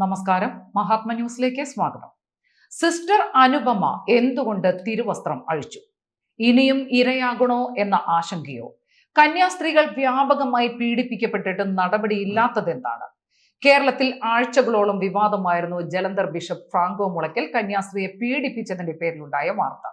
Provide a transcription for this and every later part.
നമസ്കാരം. മഹാത്മ ന്യൂസിലേക്ക് സ്വാഗതം. സിസ്റ്റർ അനുപമ എന്തുകൊണ്ട് തിരുവസ്ത്രം അഴിച്ചു? ഇനിയും ഇരയാകണോ എന്ന ആശങ്കയോ? കന്യാസ്ത്രീകൾ വ്യാപകമായി പീഡിപ്പിക്കപ്പെട്ടിട്ട് നടപടിയില്ലാത്തത് എന്താണ് കേരളത്തിൽ ആഴ്ചകളോളം വിവാദമായിരുന്നു ജലന്ധർ ബിഷപ്പ് ഫ്രാങ്കോ മുളയ്ക്കൽ കന്യാസ്ത്രീയെ പീഡിപ്പിച്ചതിന്റെ പേരിലുണ്ടായ വാർത്ത.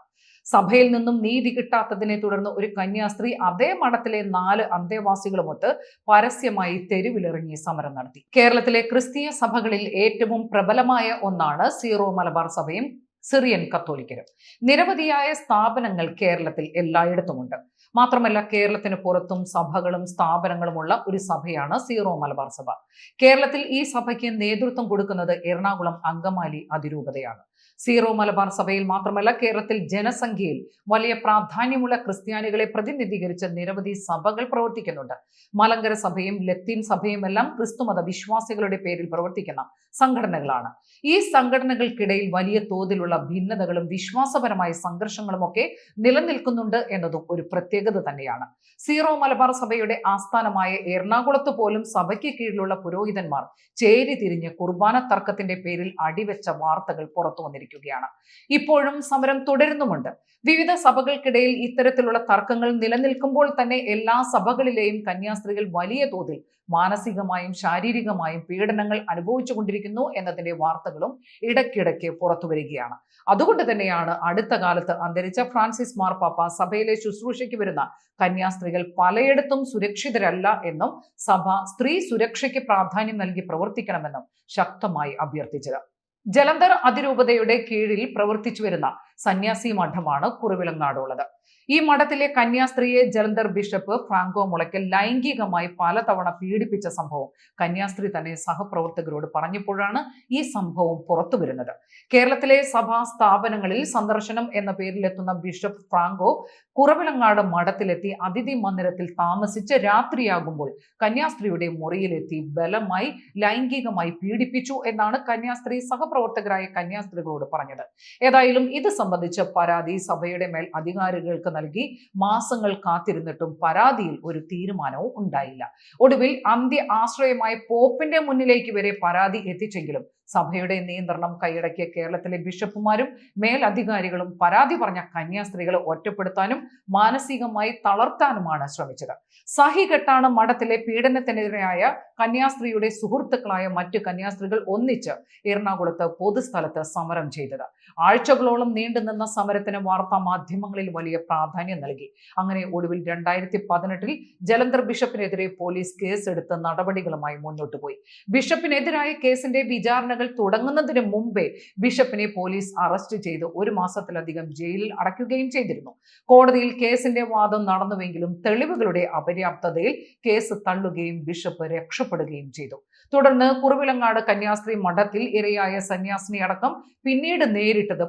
സഭയിൽ നിന്നും നീതി കിട്ടാത്തതിനെ തുടർന്ന് ഒരു കന്യാസ്ത്രീ അതേ മഠത്തിലെ നാല് അന്തേവാസികളുമൊത്ത് പരസ്യമായി തെരുവിലിറങ്ങി സമരം നടത്തി. കേരളത്തിലെ ക്രിസ്തീയ സഭകളിൽ ഏറ്റവും പ്രബലമായ ഒന്നാണ് സീറോ മലബാർ സഭയും സിറിയൻ കത്തോലിക്കരും. നിരവധിയായ സ്ഥാപനങ്ങൾ കേരളത്തിൽ എല്ലായിടത്തുമുണ്ട്. മാത്രമല്ല കേരളത്തിന് പുറത്തും സഭകളും സ്ഥാപനങ്ങളുമുള്ള ഒരു സഭയാണ് സീറോ മലബാർ സഭ. കേരളത്തിൽ ഈ സഭയ്ക്ക് നേതൃത്വം കൊടുക്കുന്നത് എറണാകുളം അങ്കമാലി അതിരൂപതയാണ്. സീറോ മലബാർ സഭയിൽ മാത്രമല്ല കേരളത്തിൽ ജനസംഖ്യയിൽ വലിയ പ്രാധാന്യമുള്ള ക്രിസ്ത്യാനികളെ പ്രതിനിധീകരിച്ച നിരവധി സഭകൾ പ്രവർത്തിക്കുന്നുണ്ട്. മലങ്കര സഭയും ലത്തീൻ സഭയും എല്ലാം ക്രിസ്തുമത വിശ്വാസികളുടെ പേരിൽ പ്രവർത്തിക്കുന്ന സംഘടനകളാണ്. ഈ സംഘടനകൾക്കിടയിൽ വലിയ തോതിലുള്ള ഭിന്നതകളും വിശ്വാസപരമായ സംഘർഷങ്ങളും ഒക്കെ നിലനിൽക്കുന്നുണ്ട് എന്നതും ഒരു പ്രത്യേകത തന്നെയാണ്. സീറോ മലബാർ സഭയുടെ ആസ്ഥാനമായ എറണാകുളത്ത് പോലും സഭയ്ക്ക് കീഴിലുള്ള പുരോഹിതന്മാർ ചേരി തിരിഞ്ഞ് കുർബാന തർക്കത്തിന്റെ പേരിൽ അടിവെച്ച വാർത്തകൾ പുറത്തു വന്നിരിക്കുകയാണ് ഇപ്പോഴും സമരം തുടരുന്നുമുണ്ട്. വിവിധ സഭകൾക്കിടയിൽ ഇത്തരത്തിലുള്ള തർക്കങ്ങൾ നിലനിൽക്കുമ്പോൾ തന്നെ എല്ലാ സഭകളിലെയും കന്യാസ്ത്രീകൾ വലിയ തോതിൽ മാനസികമായും ശാരീരികമായും പീഡനങ്ങൾ അനുഭവിച്ചുകൊണ്ടിരിക്കുന്നു എന്നതിന്റെ വാർത്തകളും ഇടയ്ക്കിടയ്ക്ക് പുറത്തു വരികയാണ്. അതുകൊണ്ട് തന്നെയാണ് അടുത്ത കാലത്ത് അന്തരിച്ച ഫ്രാൻസിസ് മാർപ്പാപ്പ സഭയിലെ ശുശ്രൂഷയ്ക്ക് വരുന്ന കന്യാസ്ത്രീകൾ പലയിടത്തും സുരക്ഷിതരല്ല എന്നും സഭ സ്ത്രീ സുരക്ഷയ്ക്ക് പ്രാധാന്യം നൽകി പ്രവർത്തിക്കണമെന്നും ശക്തമായി അഭ്യർത്ഥിച്ചത്. ജലന്ധർ അതിരൂപതയുടെ കീഴിൽ പ്രവർത്തിച്ചു വരുന്ന സന്യാസി മഠമാണ് കുറുവിലങ്ങാടുള്ളത് ഈ മഠത്തിലെ കന്യാസ്ത്രീയെ ജലന്ധർ ബിഷപ്പ് ഫ്രാങ്കോ മുളയ്ക്കൽ ലൈംഗികമായി പലതവണ പീഡിപ്പിച്ച സംഭവം കന്യാസ്ത്രീ തന്നെ സഹപ്രവർത്തകരോട് പറഞ്ഞപ്പോഴാണ് ഈ സംഭവം പുറത്തു വരുന്നത്. കേരളത്തിലെ സഭാ സ്ഥാപനങ്ങളിൽ സന്ദർശനം എന്ന പേരിലെത്തുന്ന ബിഷപ്പ് ഫ്രാങ്കോ കുറവിലങ്ങാട് മഠത്തിലെത്തി അതിഥി മന്ദിരത്തിൽ താമസിച്ച് രാത്രിയാകുമ്പോൾ കന്യാസ്ത്രീയുടെ മുറിയിലെത്തി ബലമായി ലൈംഗികമായി പീഡിപ്പിച്ചു എന്നാണ് കന്യാസ്ത്രീ സഹപ്രവർത്തകരായ കന്യാസ്ത്രീകളോട് പറഞ്ഞത്. ഏതായാലും ഇത് സംബന്ധിച്ച് പരാതി സഭയുടെ മേൽ അധികാരികൾക്ക് നൽകി മാസങ്ങൾ കാത്തിരുന്നിട്ടും പരാതിയിൽ ഒരു തീരുമാനവും ഉണ്ടായില്ല. ഒടുവിൽ അന്ത്യ ആശ്രയമായ പോപ്പിന്റെ മുന്നിലേക്ക് വരെ പരാതി എത്തിച്ചെങ്കിലും സഭയുടെ നിയന്ത്രണം കൈയടക്കിയ കേരളത്തിലെ ബിഷപ്പുമാരും മേലധികാരികളും പരാതി പറഞ്ഞ കന്യാസ്ത്രീകളെ ഒറ്റപ്പെടുത്താനും മാനസികമായി തളർത്താനുമാണ് ശ്രമിച്ചത്. സഹികെട്ടാണ് മഠത്തിലെ പീഡനത്തിനെതിരായ കന്യാസ്ത്രീയുടെ സുഹൃത്തുക്കളായ മറ്റു കന്യാസ്ത്രീകൾ ഒന്നിച്ച് എറണാകുളത്ത് പൊതുസ്ഥലത്ത് സമരം ചെയ്തത്. ആഴ്ചകളോളം നീണ്ടുനിന്ന സമരത്തിന് വാർത്താ മാധ്യമങ്ങളിൽ വലിയ പ്രാധാന്യം നൽകി. അങ്ങനെ ഒടുവിൽ രണ്ടായിരത്തി പതിനെട്ടിൽ ജലന്ധർ ബിഷപ്പിനെതിരെ പോലീസ് കേസ് എടുത്ത് നടപടികളുമായി മുന്നോട്ട് പോയി. ബിഷപ്പിനെതിരായ കേസിന്റെ വിചാരണകൾ തുടങ്ങുന്നതിന് മുമ്പേ ബിഷപ്പിനെ പോലീസ് അറസ്റ്റ് ചെയ്ത് ഒരു മാസത്തിലധികം ജയിലിൽ അടയ്ക്കുകയും ചെയ്തിരുന്നു. കോടതിയിൽ കേസിന്റെ വാദം നടന്നുവെങ്കിലും തെളിവുകളുടെ അപര്യാപ്തതയിൽ കേസ് തള്ളുകയും ബിഷപ്പ് രക്ഷപ്പെടുകയും ചെയ്തു. തുടർന്ന് കുറുവിലങ്ങാട് കന്യാസ്ത്രീ മഠത്തിൽ ഇരയായ സന്യാസിനി അടക്കം പിന്നീട് നേരിട്ടത്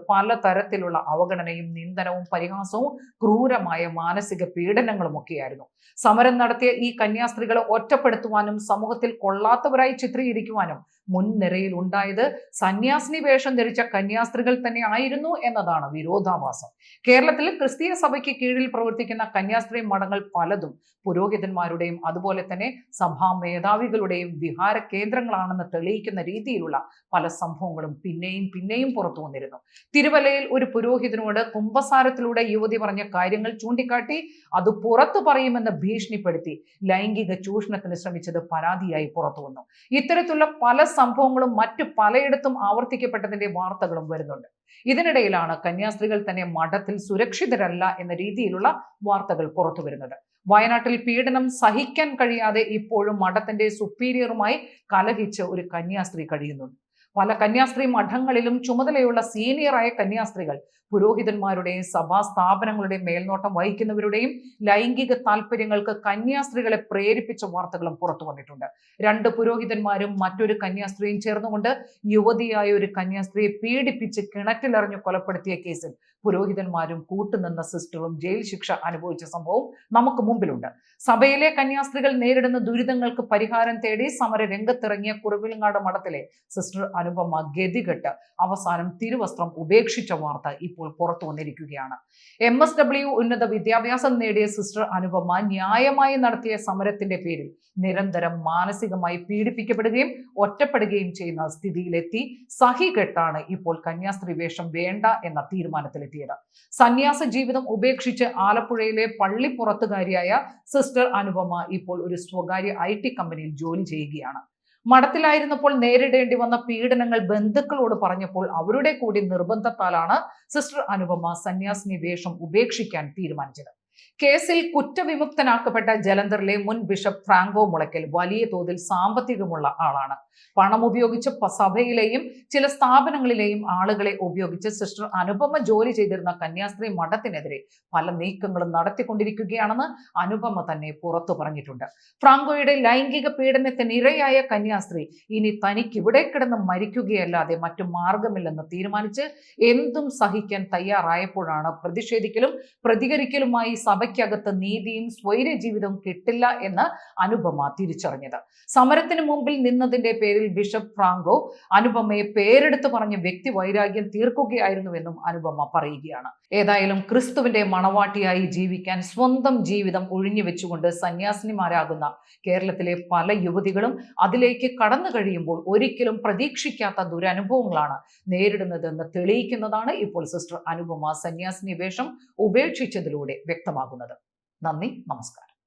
പലതരത്തിലുള്ള അവഗണനയും നിന്ദനവും പരിഹാസവും ക്രൂരമായ മാനസിക പീഡനങ്ങളും ഒക്കെയായിരുന്നു. സമരം നടത്തിയ ഈ കന്യാസ്ത്രീകളെ ഒറ്റപ്പെടുത്തുവാനും സമൂഹത്തിൽ കൊള്ളാത്തവരായി ചിത്രീകരിക്കുവാനും മുൻനിരയിൽ ഉണ്ടായത്. സന്യാസിനി വേഷം ധരിച്ച കന്യാസ്ത്രീകൾ തന്നെ ആയിരുന്നു എന്നതാണ് വിരോധാഭാസം. കേരളത്തിൽ ക്രിസ്തീയ സഭയ്ക്ക് കീഴിൽ പ്രവർത്തിക്കുന്ന കന്യാസ്ത്രീ മഠങ്ങൾ പലതും പുരോഹിതന്മാരുടെയും അതുപോലെ തന്നെ സഭാ മേധാവികളുടെയും വിഹാര കേന്ദ്രങ്ങളാണെന്ന് തെളിയിക്കുന്ന രീതിയിലുള്ള പല സംഭവങ്ങളും പിന്നെയും പിന്നെയും പുറത്തു വന്നിരുന്നു. തിരുവല്ലയിൽ ഒരു പുരോഹിതനോട് കുംഭസാരത്തിലൂടെ യുവതി പറഞ്ഞ കാര്യങ്ങൾ ചൂണ്ടിക്കാട്ടി അത് പുറത്തു പറയുമെന്ന് ഭീഷണിപ്പെടുത്തി ലൈംഗിക ചൂഷണത്തിന് ശ്രമിച്ചത് പരാതിയായി പുറത്തു വന്നു. ഇത്തരത്തിലുള്ള പല സംഭവങ്ങളും മറ്റു പലയിടത്തും ആവർത്തിക്കപ്പെട്ടതിന്റെ വാർത്തകളും വരുന്നുണ്ട്. ഇതിനിടയിലാണ് കന്യാസ്ത്രീകൾ തന്നെ മഠത്തിൽ സുരക്ഷിതരല്ല എന്ന രീതിയിലുള്ള വാർത്തകൾ പുറത്തു വരുന്നത്. വയനാട്ടിൽ പീഡനം സഹിക്കാൻ കഴിയാതെ ഇപ്പോഴും മഠത്തിന്റെ സുപ്പീരിയറുമായി കലഹിച്ച് ഒരു കന്യാസ്ത്രീ കഴിയുന്നുണ്ട്. പല കന്യാസ്ത്രീ മഠങ്ങളിലും ചുമതലയുള്ള സീനിയറായ കന്യാസ്ത്രീകൾ പുരോഹിതന്മാരുടെയും സഭാ സ്ഥാപനങ്ങളുടെയും മേൽനോട്ടം വഹിക്കുന്നവരുടെയും ലൈംഗിക താല്പര്യങ്ങൾക്ക് കന്യാസ്ത്രീകളെ പ്രേരിപ്പിച്ച വാർത്തകളും പുറത്തു വന്നിട്ടുണ്ട്. രണ്ട് പുരോഹിതന്മാരും മറ്റൊരു കന്യാസ്ത്രീയും ചേർന്നുകൊണ്ട് യുവതിയായ ഒരു കന്യാസ്ത്രീയെ പീഡിപ്പിച്ച് കിണറ്റിലെറിഞ്ഞു കൊലപ്പെടുത്തിയ കേസിൽ പുരോഹിതന്മാരും കൂട്ടുനിന്ന സിസ്റ്ററും ജയിൽ ശിക്ഷ അനുഭവിച്ച സംഭവം നമുക്ക് മുമ്പിലുണ്ട്. സഭയിലെ കന്യാസ്ത്രീകൾ നേരിടുന്ന ദുരിതങ്ങൾക്ക് പരിഹാരം തേടി സമര രംഗത്തിറങ്ങിയ കുറവിലങ്ങാട് മഠത്തിലെ സിസ്റ്റർ അനുപമ ഗതികെട്ട് അവസാനം തിരുവസ്ത്രം ഉപേക്ഷിച്ച വാർത്ത ഇപ്പോൾ പുറത്തു വന്നിരിക്കുകയാണ്. എം എസ് ഡബ്ല്യു ഉന്നത വിദ്യാഭ്യാസം നേടിയ സിസ്റ്റർ അനുപമ ന്യായമായി നടത്തിയ സമരത്തിന്റെ പേരിൽ നിരന്തരം മാനസികമായി പീഡിപ്പിക്കപ്പെടുകയും ഒറ്റപ്പെടുകയും ചെയ്യുന്ന സ്ഥിതിയിലെത്തി. സഹികെട്ടാണ് ഇപ്പോൾ കന്യാസ്ത്രീ വേഷം വേണ്ട എന്ന തീരുമാനത്തിലെത്തിയത്. സന്യാസ ജീവിതം ഉപേക്ഷിച്ച് ആലപ്പുഴയിലെ പള്ളിപ്പുറത്തുകാരിയായ സിസ്റ്റർ അനുപമ ഇപ്പോൾ ഒരു സ്വകാര്യ ഐ കമ്പനിയിൽ ജോലി ചെയ്യുകയാണ്. മഠത്തിലായിരുന്നപ്പോൾ നേരിടേണ്ടി വന്ന പീഡനങ്ങൾ ബന്ധുക്കളോട് പറഞ്ഞപ്പോൾ അവരുടെ കൂടി നിർബന്ധത്താലാണ് സിസ്റ്റർ അനുപമ സന്യാസിനി വേഷം ഉപേക്ഷിക്കാൻ തീരുമാനിച്ചത്. കേസിൽ കുറ്റവിമുക്തനാക്കപ്പെട്ട ജലന്ധറിലെ മുൻ ബിഷപ്പ് ഫ്രാങ്കോ മുളയ്ക്കൽ വലിയ തോതിൽ സാമ്പത്തികമുള്ള ആളാണ്. പണം ഉപയോഗിച്ച് സഭയിലെയും ചില സ്ഥാപനങ്ങളിലെയും ആളുകളെ ഉപയോഗിച്ച് സിസ്റ്റർ അനുപമ ജോലി ചെയ്തിരുന്ന കന്യാസ്ത്രീ മഠത്തിനെതിരെ പല നീക്കങ്ങളും നടത്തിക്കൊണ്ടിരിക്കുകയാണെന്ന് അനുപമ തന്നെ പുറത്തു പറഞ്ഞിട്ടുണ്ട്. ഫ്രാങ്കോയുടെ ലൈംഗിക പീഡനത്തിന് ഇരയായ കന്യാസ്ത്രീ ഇനി തനിക്ക് ഇവിടെ കിടന്ന് മരിക്കുകയല്ലാതെ മറ്റു മാർഗമില്ലെന്ന് തീരുമാനിച്ച് എന്തും സഹിക്കാൻ തയ്യാറായപ്പോഴാണ് പ്രതിഷേധിക്കലും പ്രതികരിക്കലുമായി സഭയ്ക്കകത്ത് നീതിയും സ്വൈര്യ ജീവിതവും കിട്ടില്ല എന്ന് അനുപമ തിരിച്ചറിഞ്ഞത്. സമരത്തിന് മുമ്പിൽ നിന്നതിന്റെ പേരിൽ ബിഷപ്പ് ഫ്രാങ്കോ അനുപമയെ പേരെടുത്ത് പറഞ്ഞ വ്യക്തി വൈരാഗ്യം തീർക്കുകയായിരുന്നുവെന്നും അനുപമ പറയുകയാണ്. ഏതായാലും ക്രിസ്തുവിന്റെ മണവാട്ടിയായി ജീവിക്കാൻ സ്വന്തം ജീവിതം ഒഴിഞ്ഞു വെച്ചുകൊണ്ട് സന്യാസിനിമാരാകുന്ന കേരളത്തിലെ പല യുവതികളും അതിലേക്ക് കടന്നു കഴിയുമ്പോൾ ഒരിക്കലും പ്രതീക്ഷിക്കാത്ത ദുരനുഭവങ്ങളാണ് നേരിടുന്നതെന്ന് തെളിയിക്കുന്നതാണ് ഇപ്പോൾ സിസ്റ്റർ അനുപമ സന്യാസിനി വേഷം ഉപേക്ഷിച്ചതിലൂടെ വ്യക്തമാകുന്നത്. നന്ദി നമസ്കാരം.